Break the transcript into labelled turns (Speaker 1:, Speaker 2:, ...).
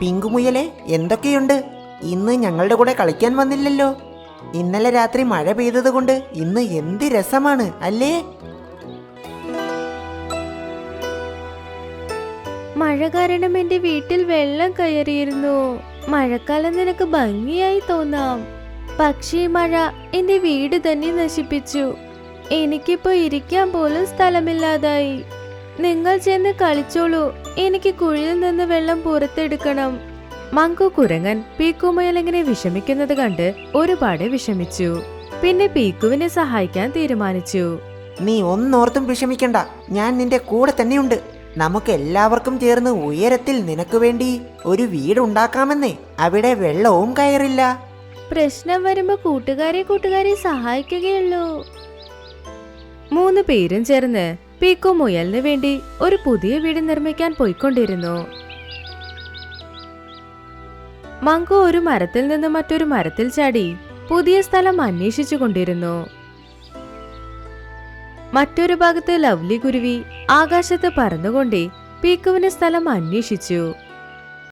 Speaker 1: പിങ്കുമുയലെ എന്തൊക്കെയുണ്ട്? ഇന്ന് ഞങ്ങളുടെ കൂടെ കളിക്കാൻ വന്നില്ലല്ലോ. ഇന്നലെ രാത്രി മഴ പെയ്തതുകൊണ്ട് ഇന്ന് എന്ത് രസമാണ് അല്ലേ?
Speaker 2: മഴ കാരണം എന്റെ വീട്ടിൽ വെള്ളം കയറിയിരുന്നു. മഴക്കാലം നിനക്ക് ഭംഗിയായി തോന്നാം. പക്ഷേ മഴ എന്റെ വീട് തന്നെ നശിപ്പിച്ചു. എനിക്കിപ്പോ ഇരിക്കാൻ പോലും സ്ഥലമില്ലാതായി. നിങ്ങൾ ചെന്ന് കളിച്ചോളൂ. എനിക്ക് കുഴിയിൽ നിന്ന് വെള്ളം പുറത്തെടുക്കണം. മങ്കു കുരങ്ങൻ പീക്കുമുയൽ ഇങ്ങനെ വിഷമിക്കുന്നത് കണ്ട് ഒരുപാട് വിഷമിച്ചു. പിന്നെ പീക്കുവിനെ സഹായിക്കാൻ തീരുമാനിച്ചു.
Speaker 1: നീ ഒന്നോർത്തും വിഷമിക്കണ്ട. ഞാൻ നിന്റെ കൂടെ തന്നെയുണ്ട്. നമുക്ക് എല്ലാവർക്കും ചേർന്ന് ഉയരത്തിൽ നിനക്ക് വേണ്ടി ഒരു വീടുണ്ടാക്കാമെന്നേ. അവിടെ വെള്ളവും കയറില്ല.
Speaker 2: പ്രശ്നം വരുമ്പോ കൂട്ടുകാരെ കൂട്ടുകാരെ സഹായിക്കുകയുള്ളൂ. മൂന്ന് പേരും ചേർന്ന് പീക്കു മുയലിന് വേണ്ടി ഒരു പുതിയ വീട് നിർമ്മിക്കാൻ പോയിക്കൊണ്ടിരുന്നു. മങ്കോ ഒരു മരത്തിൽ നിന്ന് മറ്റൊരു മരത്തിൽ ചാടി പുതിയ സ്ഥലം അന്വേഷിച്ചു കൊണ്ടിരുന്നു. മറ്റൊരു ഭാഗത്ത് ലവ്ലി കുരുവി ആകാശത്ത് പറന്നുകൊണ്ടേ പീക്കുവിന് സ്ഥലം അന്വേഷിച്ചു.